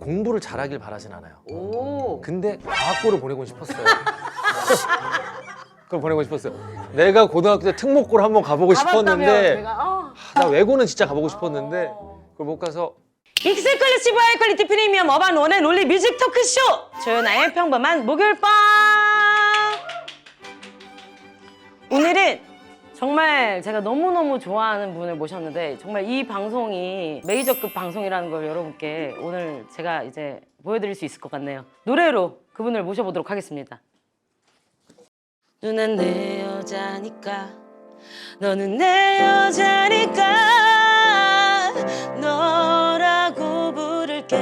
공부를 잘하길 바라진 않아요. 오. 근데 과학고를 보내고 싶었어요. 그걸 보내고 싶었어요. 내가 고등학교 때 특목고를 한번 가보고 가봤다면 싶었는데 내가 어. 나 외고는 진짜 가보고 싶었는데 그걸 못 가서 익스클루시브 하이 퀄리티 프리미엄 어반 원앤 올리 뮤직 토크쇼 조연아의 평범한 목요일 밤 오늘은 정말 제가 너무너무 좋아하는 분을 모셨는데 정말 이 방송이 메이저급 방송이라는 걸 여러분께 오늘 제가 이제 보여드릴 수 있을 것 같네요. 노래로 그분을 모셔보도록 하겠습니다. 누난 내 여자니까 너는 내 여자니까 너라고 부를게.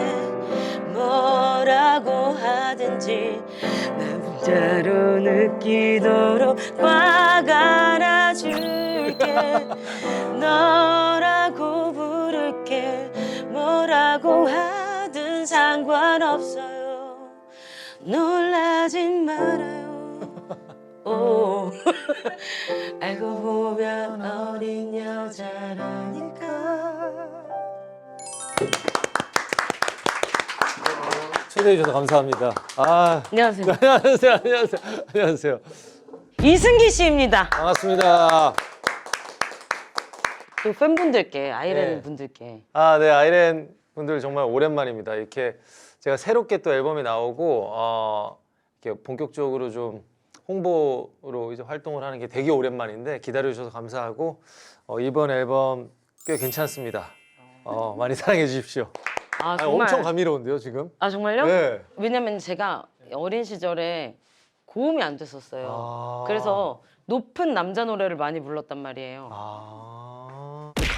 뭐라고 하든지 난 진짜로 느끼도록 꽉 안아줄게 너라고 부를게. 뭐라고 하든 상관없어요. 놀라진 말아요. 오. 알고 보면 어린 여자라니까. 초대해 주셔서 감사합니다. 아. 안녕하세요. 안녕하세요. 안녕하세요. 안녕하세요. 이승기 씨입니다. 반갑습니다. 또 팬분들께 아이랜 네. 분들께 아, 네, 아이랜 분들 정말 오랜만입니다. 이렇게 제가 새롭게 또 앨범이 나오고 어, 이렇게 본격적으로 좀 홍보로 이제 활동을 하는 게 되게 오랜만인데 기다려 주셔서 감사하고 어, 이번 앨범 꽤 괜찮습니다. 어, 많이 사랑해 주십시오. 아 아, 정말 엄청 감미로운데요, 지금? 아 정말요? 네. 왜냐면 제가 어린 시절에 고음이 안 됐었어요 아. 그래서 높은 남자 노래를 많이 불렀단 말이에요 아.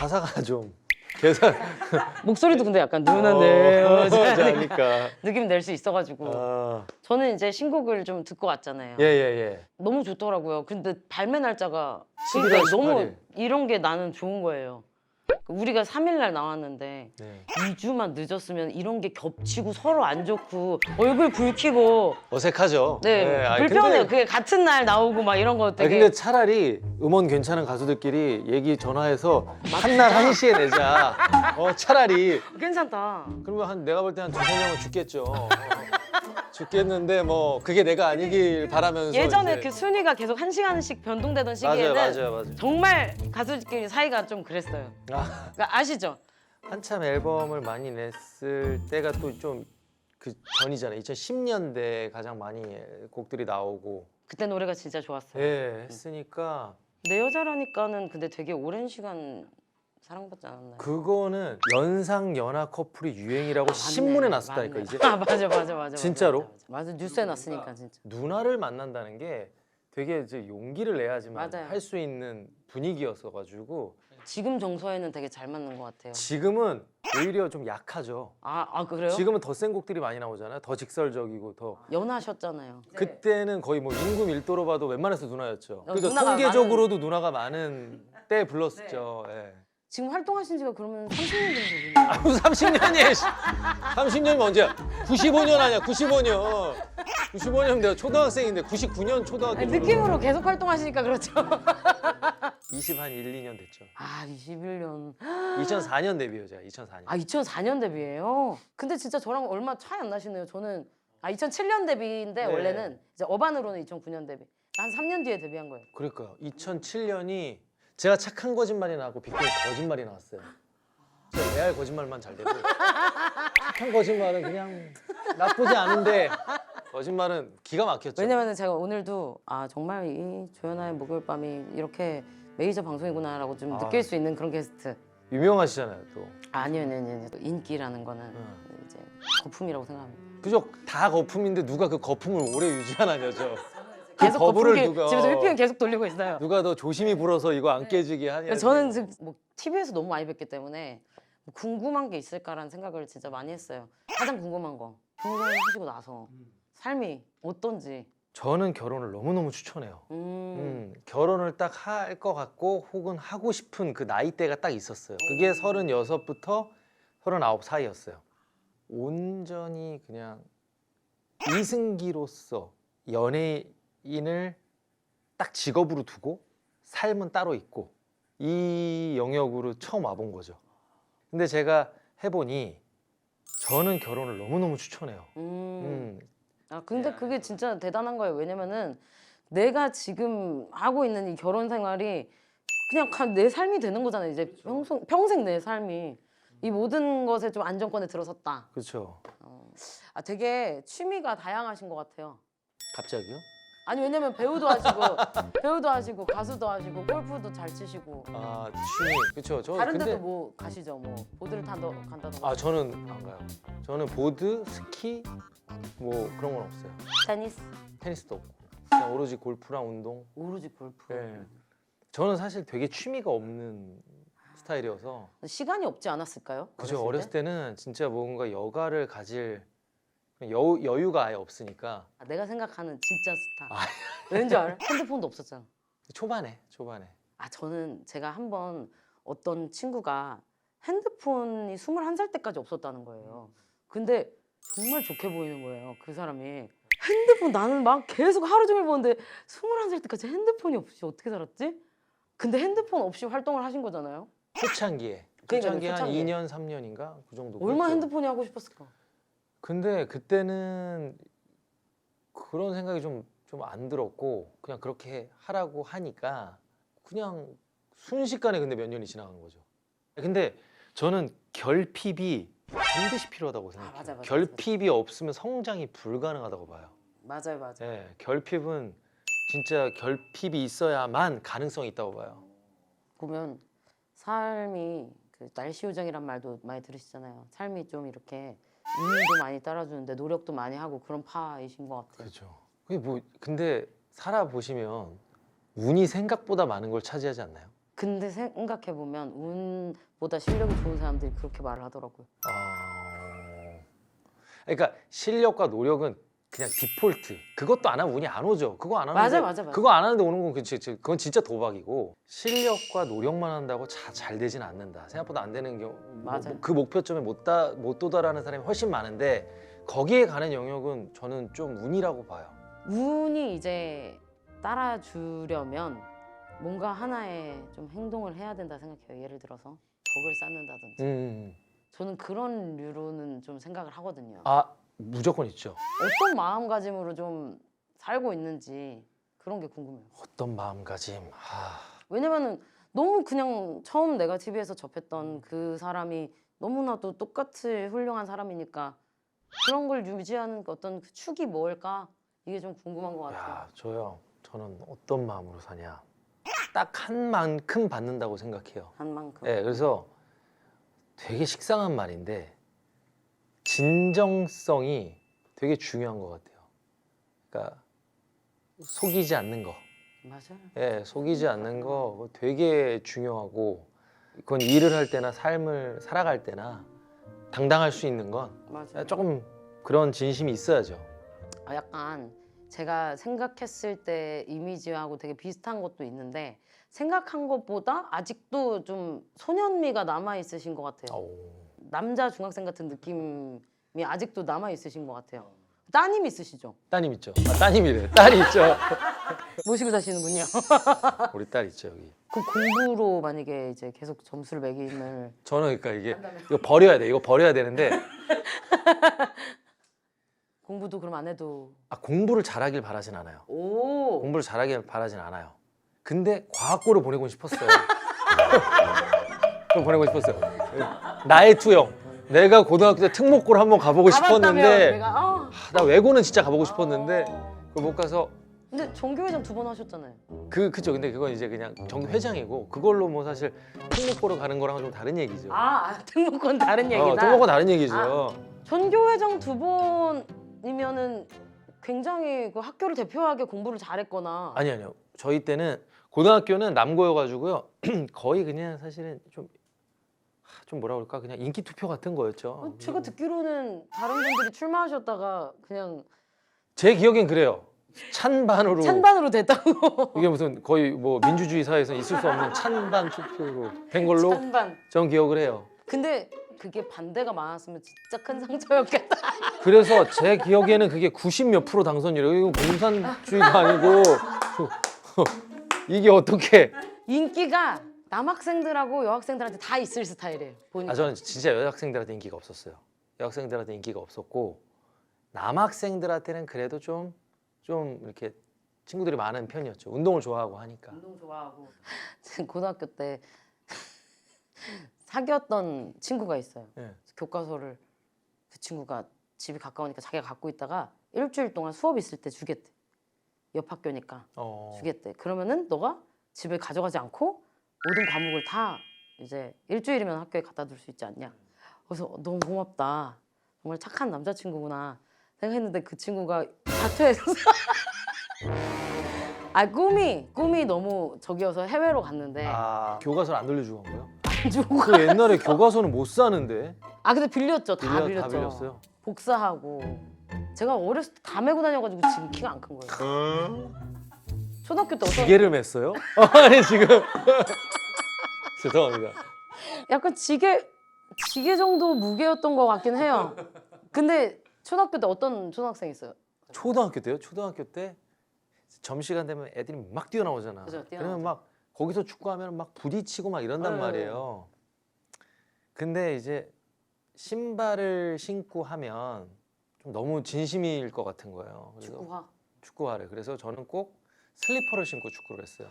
가사가 좀 계산 목소리도 근데 약간 누나 내 어, 하니까. 느낌 낼 수 있어가지고 아. 저는 이제 신곡을 좀 듣고 왔잖아요 예, 예, 예. 너무 좋더라고요. 근데 발매 날짜가 11월 그러니까 너무 18일. 이런 게 나는 좋은 거예요. 우리가 3일 날 나왔는데 네. 2주만 늦었으면 이런 게 겹치고 서로 안 좋고 얼굴 붉히고 어색하죠. 네, 아니, 불편해요. 근데- 그게 같은 날 나오고 막 이런 거아 되게 근데 차라리 음원 괜찮은 가수들끼리 얘기 전화해서 한 날 한시에 내자. 어 차라리 괜찮다. 그러면 한 내가 볼 때 한 두세 명은 죽겠죠. 어, 죽겠는데 뭐 그게 내가 아니길 바라면서 예전에 이제. 그 순위가 계속 한 시간씩 변동되던 시기에는 맞아요, 맞아요, 맞아요. 정말 가수들끼리 사이가 좀 그랬어요. 아, 그러니까 아시죠? 한참 앨범을 많이 냈을 때가 또 좀 그 전이잖아요. 2010년대 가장 많이 곡들이 나오고 그때 노래가 진짜 좋았어요. 예 했으니까 내 여자라니까는 근데 되게 오랜 시간 사랑받지 않았나요? 그거는 연상 연하 커플이 유행이라고 신문에 났었다니까 맞네. 이제 아 맞아 맞아 맞아 진짜로? 맞아, 맞아. 맞아 뉴스에 났으니까 진짜 누나를 만난다는 게 되게 이제 용기를 내야지만 맞아요. 할 수 있는 분위기였어 가지고 지금 정서에는 되게 잘 맞는 것 같아요 지금은 오히려 좀 약하죠. 아, 아 그래요? 지금은 더 센 곡들이 많이 나오잖아요. 더 직설적이고 더 연하셨잖아요 그때는 거의 뭐 인구 밀도로 봐도 웬만해서 누나였죠. 어? 누나가 통계적으로도 누나가 많은 때 불렀었죠. 네. 예. 지금 활동하신 지가 그러면 30년 정도 되네요 아무 30년이야. 30년이면 언제야? 95년 아니야? 95년. 95년 내가 초등학생인데 99년 초등학교. 아니, 느낌으로 계속 활동하시니까 그렇죠 20한 1, 2년 됐죠. 아 21년 2004년 데뷔요, 제가 2004년. 아 2004년 데뷔예요 근데 진짜 저랑 얼마 차이 안 나시네요 저는 아 2007년 데뷔인데 네. 원래는 이제 어반으로는 2009년 데뷔 한 3년 뒤에 데뷔한 거예요 그러니까요. 2007년이 제가 착한 거짓말이 나고 빅뱅이 거짓말이 나왔어요. 제가 레알 거짓말만 잘 되고 착한 거짓말은 그냥 나쁘지 않은데 거짓말은 기가 막혔죠. 왜냐면 제가 오늘도 아 정말 이 조연아의 목요일 밤이 이렇게 메이저 방송이구나라고 좀 아. 느낄 수 있는 그런 게스트 유명하시잖아요, 또. 아, 아니요 아니요 아니요 인기라는 거는 응. 이제 거품이라고 생각합니다 그죠? 다 거품인데 누가 그 거품을 오래 유지하느냐죠. 그 계속 버블을 거품기 누가 집에서 휘핑 계속 돌리고 있어요 누가 더 조심히 불어서 이거 안 깨지게 하냐. 저는 지금 뭐 TV에서 너무 많이 뵀기 때문에 뭐 궁금한 게 있을까라는 생각을 진짜 많이 했어요 가장 궁금한 거 결혼하시고 나서 삶이 어떤지 저는 결혼을 너무너무 추천해요. 음, 음, 결혼을 딱 할 것 같고 혹은 하고 싶은 그 나이대가 딱 있었어요. 그게 서른여섯부터 서른아홉 사이였어요. 온전히 그냥 이승기로서 연예 인을 딱 직업으로 두고 삶은 따로 있고 이 영역으로 처음 와본 거죠. 근데 제가 해보니 저는 결혼을 너무너무 추천해요. 음. 음. 아 근데 그게 진짜 대단한 거예요. 왜냐면은 내가 지금 하고 있는 이 결혼 생활이 그냥 가- 내 삶이 되는 거잖아요. 이제 평생 평생 내 삶이 이 모든 것에 좀 안정권에 들어섰다. 그렇죠. 아 되게 취미가 다양하신 것 같아요. 갑자기요? 아니 왜냐면 배우도 하시고 배우도 하시고 가수도 하시고 골프도 잘 치시고 아 취미 그렇죠. 저 다른 근데 데도 뭐 가시죠 뭐 보드를 탄다 간다던가 아 저는 안 가요. 저는 보드, 스키 뭐 그런 건 없어요. 테니스 테니스도 없고 그냥 오로지 골프랑 운동. 오로지 골프 예. 저는 사실 되게 취미가 없는 스타일이어서 시간이 없지 않았을까요? 그죠 어렸을 때는 진짜 뭔가 여가를 가질 여, 여유가 아예 없으니까 아, 내가 생각하는 진짜 스타 아. 왠지 알아? 핸드폰도 없었잖아 초반에 초반에 아 저는 제가 한 번 어떤 친구가 핸드폰이 21살 때까지 없었다는 거예요. 근데 정말 좋게 보이는 거예요. 그 사람이 핸드폰 나는 막 계속 하루 종일 보는데 21살 때까지 핸드폰이 없이 어떻게 살았지? 근데 핸드폰 없이 활동을 하신 거잖아요. 초창기에 그러니까요, 초창기 한 초창기에. 2년 3년인가 그 정도 얼마 그랬죠. 핸드폰이 하고 싶었을까? 근데 그때는 그런 생각이 좀 좀 안 들었고 그냥 그렇게 하라고 하니까 그냥 순식간에 근데 몇 년이 지나간 거죠. 근데 저는 결핍이 반드시 필요하다고 생각해요. 맞아, 맞아, 결핍이 없으면 성장이 불가능하다고 봐요. 맞아요, 맞아요. 예, 결핍은 진짜 결핍이 있어야만 가능성이 있다고 봐요. 보면 삶이 그 날씨 요정이란 말도 많이 들으시잖아요. 삶이 좀 이렇게 운도 많이 따라주는데 노력도 많이 하고 그런 파이신 것 같아요. 그렇죠. 그게 뭐 근데 살아 보시면 운이 생각보다 많은 걸 차지하지 않나요? 근데 생각해 보면 운보다 실력이 좋은 사람들이 그렇게 말을 하더라고요. 아... 그러니까 실력과 노력은 그냥 디폴트. 그것도 안 하면 운이 안 오죠. 그거 안 하는데 맞아, 맞아, 맞아. 그거 안 하는데 오는 건 그- 그- 그건 진짜 도박이고 실력과 노력만 한다고 자, 잘 되진 않는다. 생각보다 안 되는 경우 뭐- 맞아요. 그 목표점에 못, 다, 못 도달하는 사람이 훨씬 많은데 거기에 가는 영역은 저는 좀 운이라고 봐요. 운이 이제 따라주려면 뭔가 하나의 좀 행동을 해야 된다 생각해요. 예를 들어서 적을 쌓는다든지. 음. 저는 그런 류로는 좀 생각을 하거든요. 아 무조건 있죠. 어떤 마음가짐으로 좀 살고 있는지 그런 게 궁금해요. 어떤 마음가짐. 아... 왜냐면은 너무 그냥 처음 내가 TV에서 접했던 그 사람이 너무나도 똑같이 훌륭한 사람이니까 그런 걸 유지하는 그 어떤 그 축이 뭘까 이게 좀 궁금한 것 같아요. 야, 저요. 저는 어떤 마음으로 사냐. 딱 한 만큼 받는다고 생각해요. 한 만큼. 네, 그래서 되게 식상한 말인데 진정성이 되게 중요한 것 같아요. 그러니까 속이지 않는 거. 맞아요. 예, 속이지 않는 거 그거 되게 중요하고 그건 일을 할 때나 삶을 살아갈 때나 당당할 수 있는 건 맞아요. 조금 그런 진심이 있어야죠. 아, 약간 제가 생각했을 때 이미지하고 되게 비슷한 것도 있는데 생각한 것보다 아직도 좀 소년미가 남아 있으신 것 같아요. 오. 남자 중학생 같은 느낌이 아직도 남아 있으신 것 같아요. 따님 있으시죠? 따님 있죠. 아, 따님이래. 딸이 있죠. 모시고 사시는군요. 우리 딸 있죠 여기. 그 공부로 만약에 이제 계속 점수를 매김을 저는 그러니까 이게 이거 버려야 돼. 이거 버려야 되는데 공부도 그럼 안 해도 아, 공부를 잘하길 바라진 않아요. 오 공부를 잘하길 바라진 않아요. 근데 과학고를 보내고 싶었어요. 그걸 보내고 싶었어요. 나의 투영. 내가 고등학교 때 특목고를 한번 가보고 가봤다면 싶었는데 내가 아. 아, 나 외고는 진짜 가보고 싶었는데 그걸 못 가서 근데 전교회장 두 번 하셨잖아요. 그 그죠. 근데 그건 이제 그냥 정 회장이고 그걸로 뭐 사실 특목고로 가는 거랑은 좀 다른 얘기죠. 아, 아 등록은 다른 얘기다. 어, 특목고 다른 얘기죠. 아. 전교회장 두 번이면은 굉장히 그 학교를 대표하게 공부를 잘했거나 아니 아니요. 저희 때는 고등학교는 남고여가지고요. 거의 그냥 사실은 좀. 하, 좀 뭐라 그럴까 그냥 인기 투표 같은 거였죠. 어, 제가 듣기로는 다른 분들이 출마하셨다가 그냥 제 기억엔 그래요. 찬반으로 찬반으로 됐다고. 이게 무슨 거의 뭐 민주주의 사회에서 있을 수 없는 찬반 투표로 된 걸로 찬반. 전 기억을 해요. 근데 그게 반대가 많았으면 진짜 큰 상처였겠다. 그래서 제 기억에는 그게 90몇 프로 당선이래요. 이거 공산주의가 아니고 이게 어떻게? 인기가 남학생들하고 여학생들한테 다 있을 스타일이에요. 보니까. 아 저는 진짜 여학생들한테 인기가 없었어요. 여학생들한테 인기가 없었고 남학생들한테는 그래도 좀 좀 이렇게 친구들이 많은 편이었죠. 운동을 좋아하고 하니까. 운동 좋아하고 고등학교 때 사귀었던 친구가 있어요. 예. 교과서를 그 친구가 집이 가까우니까 자기가 갖고 있다가 일주일 동안 수업 있을 때 주겠대. 옆 학교니까 어. 주겠대. 그러면은 너가 집에 가져가지 않고 모든 과목을 다 이제 일주일이면 학교에 갖다 둘 수 있지 않냐. 그래서 너무 고맙다. 정말 착한 남자친구구나 생각했는데 그 친구가 자퇴해서 아 꿈이 꿈이 너무 저기여서 해외로 갔는데 아 교과서를 안 돌려주고 간 거요? 안 주고 그 옛날에 교과서는 못 사는데 아 근데 빌렸죠 다 빌려- 빌렸죠 다 빌렸어요. 복사하고 제가 어렸을 때 다 메고 다녀가지고 지금 키가 안 큰 거예요 초등학교 때 어떤 기계를 맸어요? 아니 지금 죄송합니다. 약간 지게 지게 정도 무게였던 것 같긴 해요 근데 초등학교 때 어떤 초등학생 있어요 초등학교 때요? 초등학교 때 점심시간 되면 애들이 막 뛰어나오잖아. 그죠, 뛰어나오죠. 그러면 막 거기서 축구하면 막 부딪히고 막 이런단 네. 말이에요. 근데 이제 신발을 신고 하면 좀 너무 진심일 것 같은 거예요. 그래서 축구화 축구화를. 그래서 저는 꼭 슬리퍼를 신고 축구를 했어요.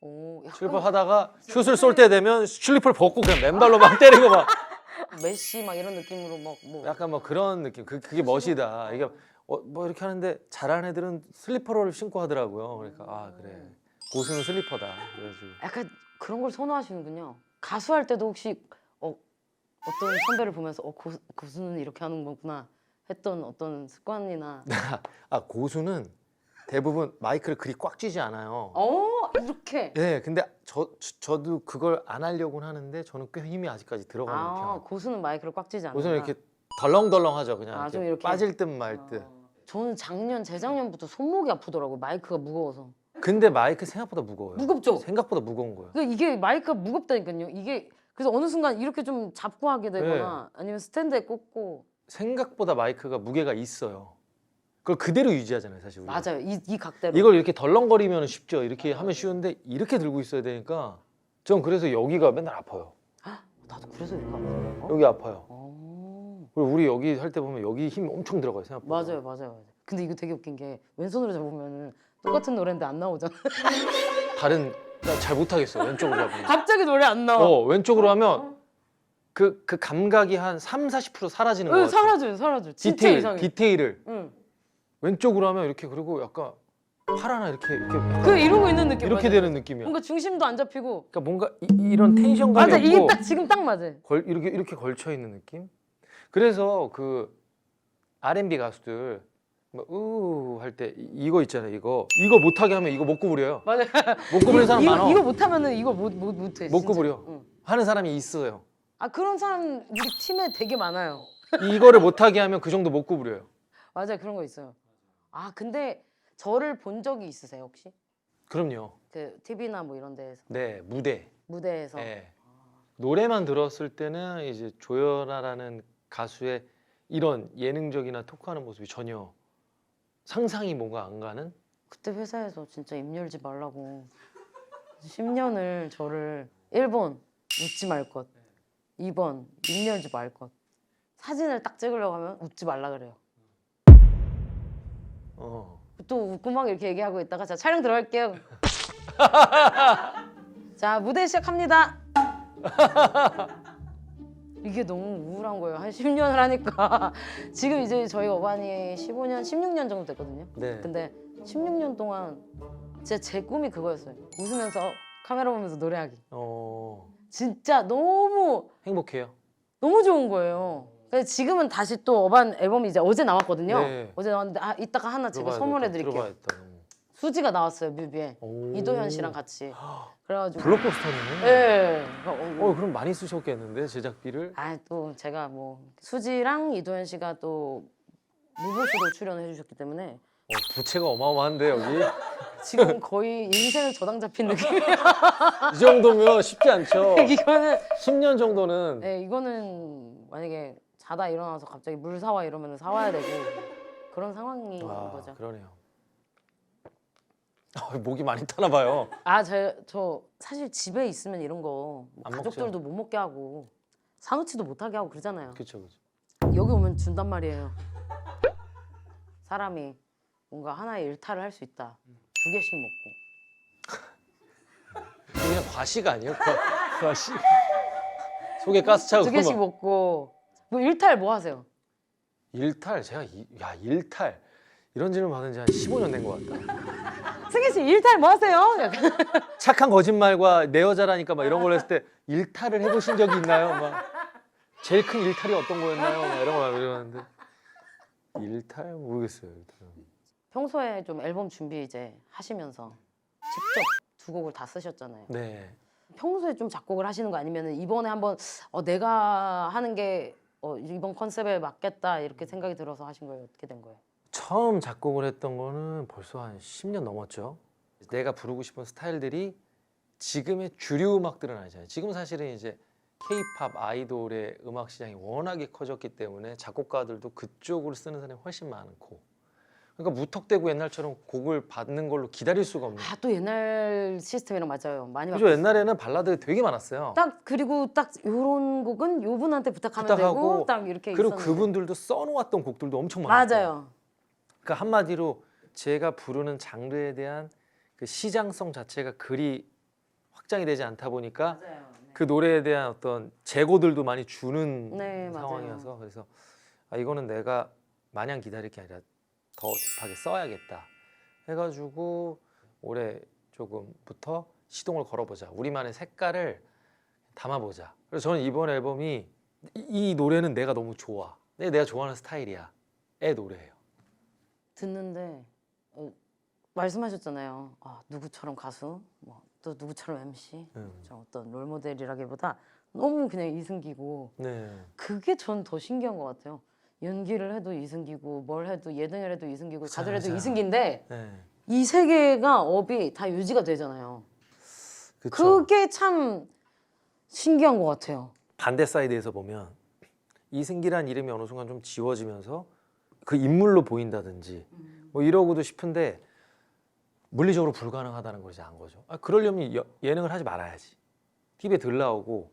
오 약간 슬리퍼 하다가 슛을 쏠 때 되면 슬리퍼를 벗고 그냥 맨발로 막 때리고 막 메시 막 이런 느낌으로 막뭐 약간 뭐 그런 느낌. 그, 그게 멋이다. 이게 어, 뭐 이렇게 하는데 잘하는 애들은 슬리퍼를 신고 하더라고요. 그러니까 아 그래 고수는 슬리퍼다. 그래가지고 약간 그런 걸 선호하시는군요 가수 할 때도 혹시 어, 어떤 선배를 보면서 어 고, 고수는 이렇게 하는 거구나 했던 어떤 습관이나 아 고수는 대부분 마이크를 그리 꽉 쥐지 않아요. 어 이렇게 예, 근데 저 저- 저 도 그걸 안 하려고는 하는데 저는 꽤 힘이 아직까지 들어가는 아 편. 고수는 마이크를 꽉 쥐지 않는다. 고수는 이렇게 덜렁덜렁하죠, 그냥 아, 이렇게, 좀 이렇게? 빠질 듯 말 듯. 어. 저는 작년 재작년부터 손목이 아프더라고요. 마이크가 무거워서. 근데 마이크 생각보다 무거워요. 무겁죠? 생각보다 무거운 거예요. 그러니까 이게 마이크가 무겁다니까요. 이게 그래서 어느 순간 이렇게 좀 잡고 하게 되거나 네. 아니면 스탠드에 꽂고 생각보다 마이크가 무게가 있어요. 그걸 그대로 유지하잖아요, 사실 우리가. 맞아요. 이, 이 각대로. 이걸 이렇게 덜렁거리면 쉽죠. 이렇게 하면 쉬운데 이렇게 들고 있어야 되니까 전 그래서 여기가 맨날 아파요. 나도 그래서 이렇게 하거든요. 여기 아파요. 어. 그리고 우리 여기 할 때 보면 여기 힘 엄청 들어가요, 생각보다. 맞아요, 맞아요, 맞아요. 근데 이거 되게 웃긴 게 왼손으로 잡으면 똑같은 노래인데 안 나오잖아. 다른 나잘 못하겠어 왼쪽으로 잡으면. 갑자기 노래 안 나와. 어 왼쪽으로 하면 그 그 감각이 한 3, 40% 사라지는 거 응, 같아요. 사라져요, 사라져. 진짜 디테일 이상해. 디테일을 응. 왼쪽으로 하면 이렇게 그리고 약간 팔 하나 이렇게 이렇게 약간 그 이러고 있는 느낌. 이렇게 맞아요. 되는 느낌이야. 뭔가 중심도 안 잡히고. 그러니까 뭔가 이, 런 텐션감이 맞아, 없고 이게 딱 지금 딱 맞아. 걸, 이렇게 이렇게 걸쳐 있는 느낌. 그래서 그 R&B 가수들 뭐우할 때 이거 있잖아요. 이거 이거 못하게 하면 이거 못 구부려요. 맞아. 못 구부리는 사람 이거, 많아. 이거 못하면은 이거 못, 못, 못해. 못 진짜. 구부려. 응. 하는 사람이 있어요. 아 그런 사람 우리 팀에 되게 많아요. 이거를 못하게 하면 그 정도 못 구부려요. 맞아 그런 거 있어요. 아 근데 저를 본 적이 있으세요 혹시? 그럼요. 그 TV나 뭐 이런 데에서 네 무대. 무대에서 네. 노래만 들었을 때는 이제 조연아라는 가수의 이런 예능적이나 토크하는 모습이 전혀 상상이 뭔가 안 가는 그때 회사에서 진짜 입 열지 말라고 10년을 저를 1번 웃지 말 것, 2번 입 열지 말 것. 사진을 딱 찍으려고 하면 웃지 말라 그래요. 어. 또 웃고 막 이렇게 얘기하고 있다가 자 촬영 들어갈게요. 자 무대 시작합니다. 이게 너무 우울한 거예요. 한 10년을 하니까 지금 이제 저희 어반이 15년, 16년 정도 됐거든요. 네. 근데 16년 동안 진짜 제 꿈이 그거였어요. 웃으면서 카메라 보면서 노래하기. 어. 진짜 너무 행복해요. 너무 좋은 거예요. 그래서 지금은 다시 또 어반 앨범이 이제 어제 나왔거든요. 네. 어제 나왔는데 아 이따가 하나 제가 들어봐야 선물해. 드릴게요. 들어봐야겠다. 음. 수지가 나왔어요 뮤비에 오. 이도현 씨랑 같이. 그래가지고 블록버스터네. 예. 어, 어 그럼 많이 쓰셨겠는데 제작비를. 아또 제가 뭐 수지랑 이도현 씨가 또 무보수로 출연해 주셨기 때문에 어, 부채가 어마어마한데 여기 지금 거의 인생을 저당 잡힌 느낌이에요. 이 정도면 쉽지 않죠. 이거는 10년 정도는 네, 이거는 만약에 자다 일어나서 갑자기 물 사와 이러면 사와야 되고 그런 상황인 아, 거죠. 그러네요. 아, 목이 많이 타나 봐요. 아, 저, 저 사실 집에 있으면 이런 거뭐 안 가족들도 못 먹게 하고 사놓지도 못하게 하고 그러잖아요. 그렇죠, 그렇죠. 딱 여기 오면 준단 말이에요. 사람이 뭔가 하나의 일탈을 할 수 있다. 두 개씩 먹고 그냥 과식 아니에요? 과, 과식. 속에 가스 차고 두 개씩 막- 먹고 뭐 일탈 뭐 하세요? 일탈 제가 이, 야 일탈 이런 질문 받은 지 한 15년 된 것 같다. 승희 씨 일탈 뭐 하세요? 약간 착한 거짓말과 내 여자라니까 막 이런 걸 했을 때 일탈을 해보신 적이 있나요? 막 제일 큰 일탈이 어떤 거였나요? 막 이런 거 이러는데 일탈 모르겠어요. 일탈. 평소에 좀 앨범 준비 이제 하시면서 직접 두 곡을 다 쓰셨잖아요. 네. 평소에 좀 작곡을 하시는 거 아니면 이번에 한번 어, 내가 하는 게 어, 이번 컨셉에 맞겠다 이렇게 생각이 들어서 하신 거예요? 어떻게 된 거예요? 처음 작곡을 했던 거는 벌써 한 10년 넘었죠. 내가 부르고 싶은 스타일들이 지금의 주류 음악들은 아니잖아요. 지금 사실은 이제 K-팝 아이돌의 음악 시장이 워낙에 커졌기 때문에 작곡가들도 그쪽으로 쓰는 사람이 훨씬 많고. 그러니까 무턱대고 옛날처럼 곡을 받는 걸로 기다릴 수가 없는. 아 또 옛날 시스템이랑 맞아요. 많이 그죠? 바뀌었어요. 옛날에는 발라드 되게 많았어요. 딱 그리고 딱 요런 곡은 요 분한테 부탁하면 부탁하고, 딱 이렇게 그리고 있었는데. 그분들도 써놓았던 곡들도 엄청 많았어요. 맞아요. 그러니까 한마디로 제가 부르는 장르에 대한 그 시장성 자체가 그리 확장이 되지 않다 보니까 맞아요. 그 노래에 대한 어떤 재고들도 많이 주는 네, 맞아요. 상황이어서 그래서 아 이거는 내가 마냥 기다릴 게 아니라 더 딥하게 써야겠다 해가지고 올해 조금부터 시동을 걸어보자 우리만의 색깔을 담아보자 그래서 저는 이번 앨범이 이, 이 노래는 내가 너무 좋아 내- 내가 좋아하는 스타일이야 의 노래예요 듣는데 어, 말씀하셨잖아요. 아, 누구처럼 가수, 뭐 또 누구처럼 MC, 음. 저 어떤 롤 모델이라기보다 너무 그냥 이승기고 네. 그게 전 더 신기한 것 같아요. 연기를 해도 이승기고 뭘 해도 예능을 해도 이승기고 그쵸, 가수를 해도. 이승기인데 네. 이세 개가 업이 다 유지가 되잖아요. 그쵸. 그게 참 신기한 것 같아요. 반대 사이드에서 보면 이승기란 이름이 어느 순간 좀 지워지면서 그 인물로 보인다든지 뭐 이러고도 싶은데 물리적으로 불가능하다는 걸 이제 안 거죠. 아, 그러려면 여- 예능을 하지 말아야지. TV에 들 나오고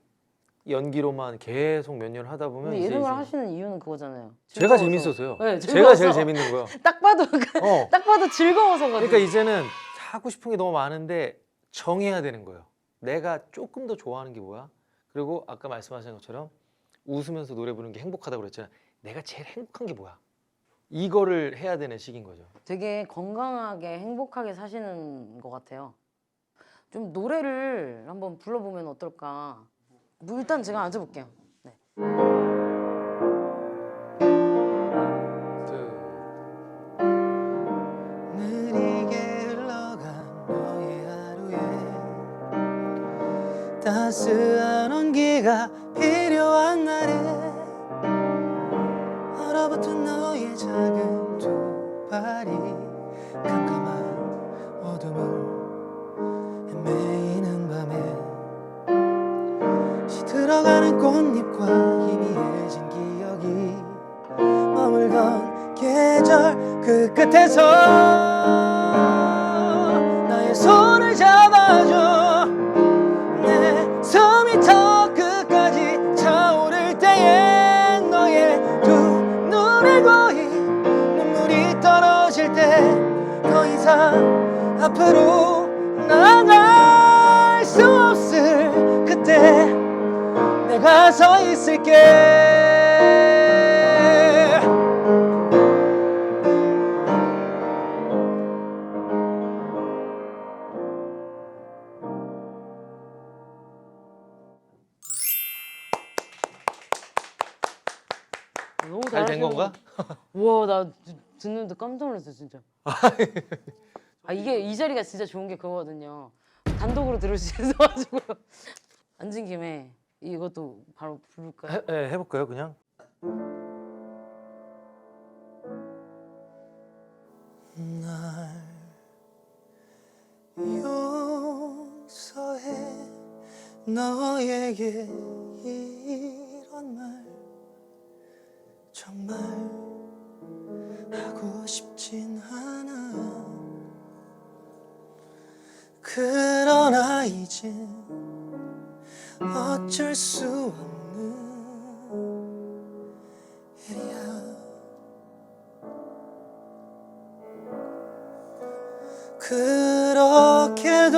연기로만 계속 몇 년을 하다 보면 근데 이제 예능을 이제 하시는 이유는 그거잖아요. 제가 즐거워서. 재밌어서요. 네, 제가 제일 즐거워서. 재밌는 거요. 딱 봐도 어. 딱 봐도 즐거워서거든요. 그러니까 이제는 하고 싶은 게 너무 많은데 정해야 되는 거예요. 내가 조금 더 좋아하는 게 뭐야? 그리고 아까 말씀하신 것처럼 웃으면서 노래 부르는 게 행복하다고 그랬잖아요. 내가 제일 행복한 게 뭐야? 이거를 해야 되는 시기인 거죠. 되게 건강하게 행복하게 사시는 것 같아요. 좀 노래를 한번 불러보면 어떨까? 뭐 일단 제가 앉아볼게요. 네. 따스한 온기가 필요한 날에 얼어붙은 너의 작은 두 발이 깜깜한 어둠을 꽃잎과 희미해진 기억이 머물던 계절 그 끝에서 나의 손을 잡아줘. 내 숨이 더 끝까지 차오를 때에 너의 두 눈을 고인 눈물이 떨어질 때 더 이상 앞으로 내가 서 있을게 너무 잘된 잘하시는 건가? 우와 나 듣- 듣는데 깜짝 놀랐어 진짜. 아 이게 이 자리가 진짜 좋은 게 그거거든요. 단독으로 들을 수 있어가지고 앉은 김에 이것도 바로 부를까요? 해, 네, 해볼까요, 그냥? 날 용서해 너에게 이런 말 정말 하고 싶진 않아 그러나 이젠 어쩔 수 없는 일이야. 그렇게도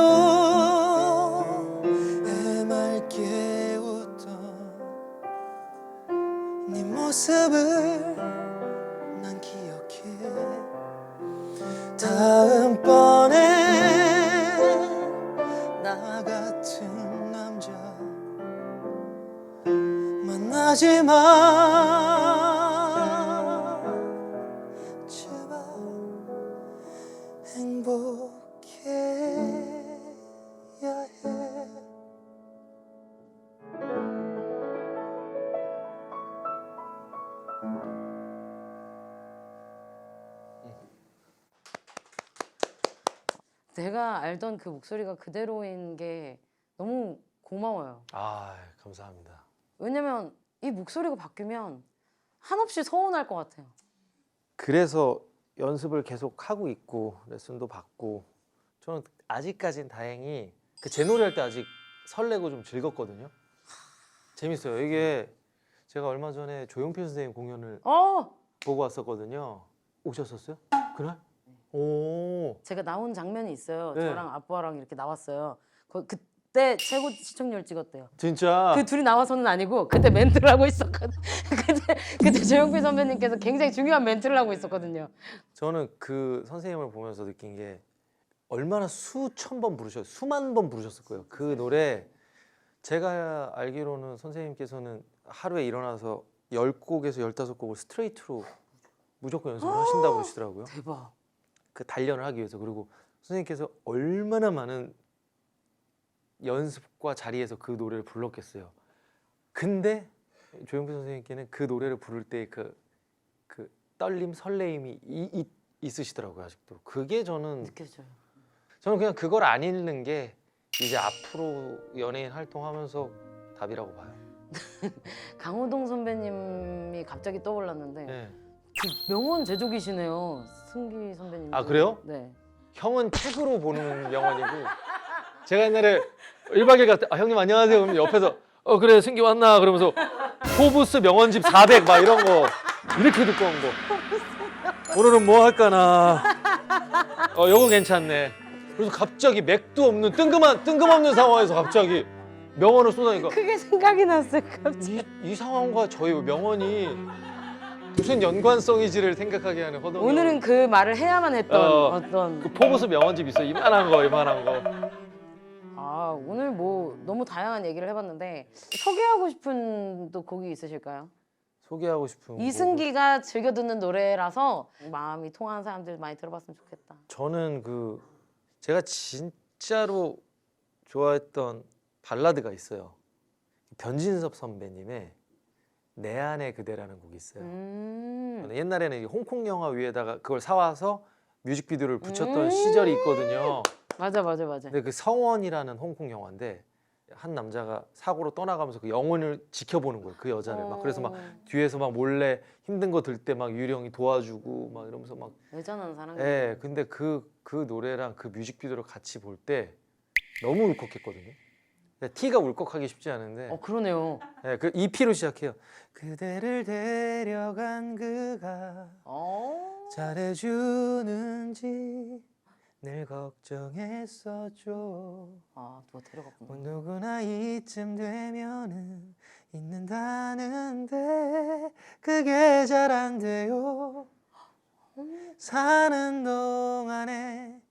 해맑게 웃던 네 모습을 만나지 마 제발 행복해야 해 내가 알던 그 목소리가 그대로인 게 너무 고마워요. 아 감사합니다. 왜냐면 이 목소리가 바뀌면 한없이 서운할 것 같아요. 그래서 연습을 계속 하고 있고 레슨도 받고 저는 아직까진 다행히 그 제 노래 할 때 아직 설레고 좀 즐겁거든요. 재밌어요. 이게 제가 얼마 전에 조용필 선생님 공연을 어, 보고 왔었거든요. 오셨었어요? 그날? 오. 제가 나온 장면이 있어요. 네. 저랑 아빠랑 이렇게 나왔어요. 거- 그 때 최고 시청률 찍었대요. 진짜 그 둘이 나와서는 아니고 그때 멘트를 하고 있었거든. 그때 그때 조용필 선배님께서 굉장히 중요한 멘트를 하고 있었거든요. 저는 그 선생님을 보면서 느낀 게 얼마나 수천 번 부르셨, 수만 번 부르셨을 거예요. 그 노래 제가 알기로는 선생님께서는 하루에 일어나서 10곡에서 15곡을 스트레이트로 무조건 연습을 하신다고 그러시더라고요. 대박. 그 단련을 하기 위해서 그리고 선생님께서 얼마나 많은 연습과 자리에서 그 노래를 불렀겠어요. 근데 조용필 선생님께는 그 노래를 부를 때그 그 떨림 설레임이 이, 이, 있으시더라고요 아직도. 그게 저는 느껴져요. 저는 그냥 그걸 안 잃는 게 이제 앞으로 연예인 활동하면서 답이라고 봐요. 강호동 선배님이 갑자기 떠올랐는데 네. 그 명언 제조기시네요. 승기 선배님. 아, 그래요? 네. 형은 책으로 보는 명언이고 제가 옛날에 1박 2일 갔다 아, 형님 안녕하세요. 그러면 옆에서 어 그래 승기 왔나? 그러면서 포브스 명언집 400 막 이런 거. 이렇게 온 거. 오늘은 뭐 할까나? 어 요거 괜찮네. 그래서 갑자기 맥도 없는 뜬금한 뜬금없는 상황에서 갑자기 명언을 쏟아니까 크게 생각이 났어요. 갑자기. 이, 이 상황과 저희 명언이 무슨 연관성이지를 생각하게 하는 허동 오늘은 그 말을 해야만 했던 어, 어, 떤 그 포브스 명언집 있어 이만한 거 이만한 거 아 오늘 뭐 너무 다양한 얘기를 해봤는데 소개하고 싶은 또 곡이 있으실까요? 소개하고 싶은. 이승기가 즐겨 듣는 노래라서 마음이 통하는 사람들 많이 들어봤으면 좋겠다. 저는 그 제가 진짜로 좋아했던 발라드가 있어요. 변진섭 선배님의 내 안의 그대라는 곡이 있어요. 음. 옛날에는 이 홍콩 영화 위에다가 그걸 사와서 뮤직비디오를 붙였던 음. 시절이 있거든요. 맞아 맞아 맞아. 근데 그 성원이라는 홍콩 영화인데 한 남자가 사고로 떠나가면서 그 영혼을 지켜보는 거예요. 그 여자를 막 그래서 막 어, 뒤에서 막 몰래 힘든 거 들 때 막 유령이 도와주고 막 이러면서 막 여전한 사랑. 예, 근데 그, 그 노래랑 그 뮤직비디오를 같이 볼 때 너무 울컥했거든요. 근데 티가 울컥하기 쉽지 않은데, 어 그러네요. 예, 그 EP로 시작해요. 그대를 데려간 그가 어. 잘해주는지 늘 걱정했었죠. 아 누가 데려갔구나. 뭐 누구나 이쯤 되면은 잊는다는데 그게 잘 안 돼요. 사는 동안에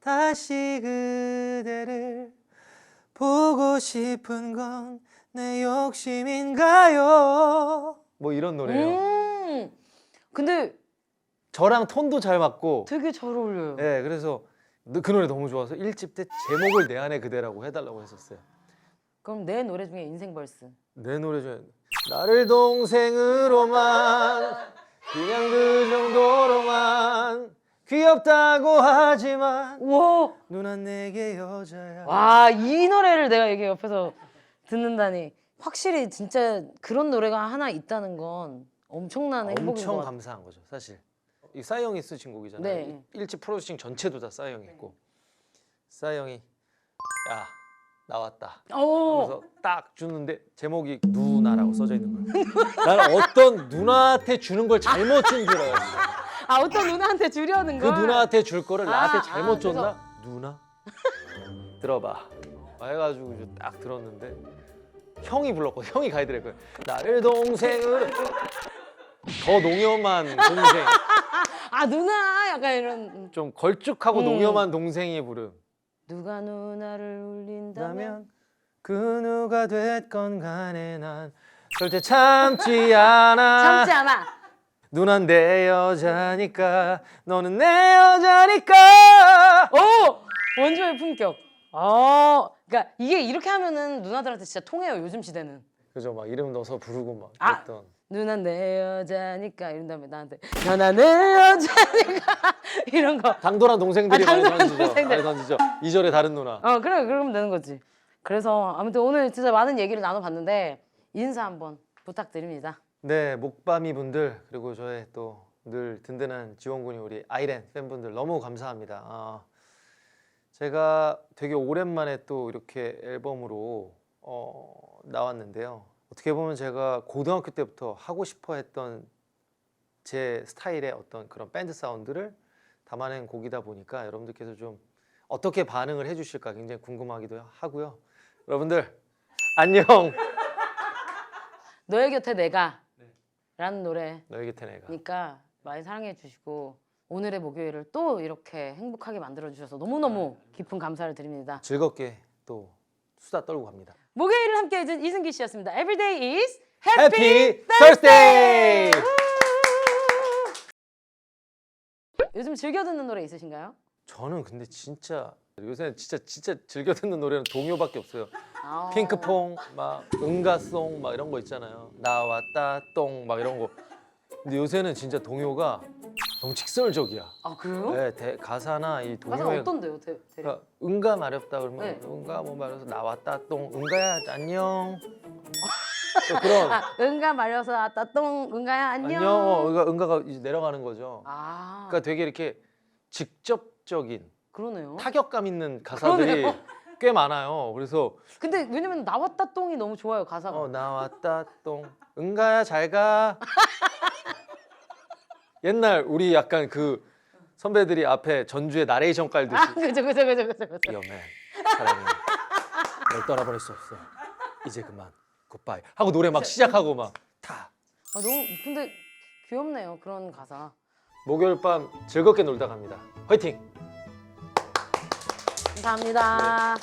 다시 그대를 보고 싶은 건 내 욕심인가요? 뭐 이런 노래예요. 음. 근데 저랑 톤도 잘 맞고, 되게 잘 어울려요. 예, 그래서 그 노래 너무 좋아서 1집 때 제목을 내 안에 그대라고 해달라고 했었어요. 그럼 내 노래 중에 인생 벌스. 내 노래 중에 나를 동생으로만 그냥 그 정도로만 귀엽다고 하지만 우와. 누난 내게 여자야 와 이 노래를 내가 이게 옆에서 듣는다니 확실히 진짜 그런 노래가 하나 있다는 건 엄청난 행복인 것 엄청 같아요. 감사한 거죠 사실 이 싸이 형이 쓰신 곡이잖아요 네. 일집 프로듀싱 전체도 다 싸이 형이 있고 싸이 형이 야 나왔다 오, 그래서 딱 주는데 제목이 누나라고 써져 있는 거예요 나는 어떤 누나한테 주는 걸 잘못 준 줄 알았어 아 어떤 누나한테 주려는 그 걸. 누나한테 줄 거를 아, 나한테 아, 잘못 그래서- 줬나? 누나? 들어봐. 해가지고 이제 딱 들었는데 형이 불렀거든. 형이 가이드랬거든. 나를 동생으로 더 농염한 동생. 아 누나 약간 이런. 좀 걸쭉하고 음. 농염한 동생이 부른. 누가 누나를 울린다면. 다면 그 누가 됐건 간에 난 절대 참지 않아. 참지 않아. 누난 내 여자니까 너는 내 여자니까. 오 원조의 품격. 어, 그러니까 이게 이렇게 하면은 누나들한테 진짜 통해요 요즘 시대는. 그죠 막 이름 넣어서 부르고 막 아. 그랬던. 누나 내 여자니까 이런 다음에 나한테 연아 내 여자니까 이런 거. 당돌한 동생들이 아, 많이 당돌한 던지죠. 동생들. 많이 던지죠. 이절의 다른 누나. 어 그래 그러면 되는 거지. 그래서 아무튼 오늘 진짜 많은 얘기를 나눠봤는데 인사 한번 부탁드립니다. 네, 목밤이 분들 그리고 저의 또 늘 든든한 지원군이 우리 아이렌 팬분들 너무 감사합니다. 아, 제가 되게 오랜만에 또 이렇게 앨범으로 어, 나왔는데요. 어떻게 보면 제가 고등학교 때부터 하고 싶어 했던 제 스타일의 어떤 그런 밴드 사운드를 담아낸 곡이다 보니까 여러분들께서 좀 어떻게 반응을 해주실까 굉장히 궁금하기도 하고요. 여러분들 안녕. 너의 곁에 내가 네. 라는 노래니까 너의 곁에 내가. 많이 사랑해 주시고 오늘의 목요일을 또 이렇게 행복하게 만들어 주셔서 너무너무 깊은 감사를 드립니다. 즐겁게 또 수다 떨고 갑니다. 목요일을 함께 해준 이승기 씨였습니다. Everyday is happy, 해피 Thursday! 요즘 즐겨 듣는 노래 있으신가요? 저는 근데 진짜 요새 진짜 진짜 즐겨 듣는 노래는 동요밖에 없어요. 아. 핑크퐁, 막 응가송 막 이런 거 있잖아요. 나왔다 똥 막 이런 거. 근데 요새는 진짜 동요가 너무 직설적이야. 아 그래요? 네, 대- 가사나 이 가사 동요의 어떤데요? 대? 그러니까 응가 마렵다 그러면 네. 응가 뭐 말해서 나왔다 똥 응가야 안녕. 또 그런 아, 응가 말려서 왔다 똥 응가야 안녕. 안녕. 어, 응가 응가가 이제 내려가는 거죠. 아 그러니까 되게 이렇게 직접적인 그러네요. 타격감 있는 가사들이 그러네요. 꽤 많아요. 그래서 근데 왜냐면 나왔다 똥이 너무 좋아요 가사가. 어 나왔다 똥 응가야 잘 가. 옛날 우리 약간 그 선배들이 앞에 전주에 나레이션 깔듯이. 아 그죠 그죠 그죠 그죠 그죠. 위험해. 사랑해. 널 떠나보낼 수 없어. 이제 그만. 굿바이. 하고 노래 막 시작하고 막다 아 너무 근데 귀엽네요 그런 가사. 목요일 밤 즐겁게 놀다 갑니다. 화이팅! 감사합니다.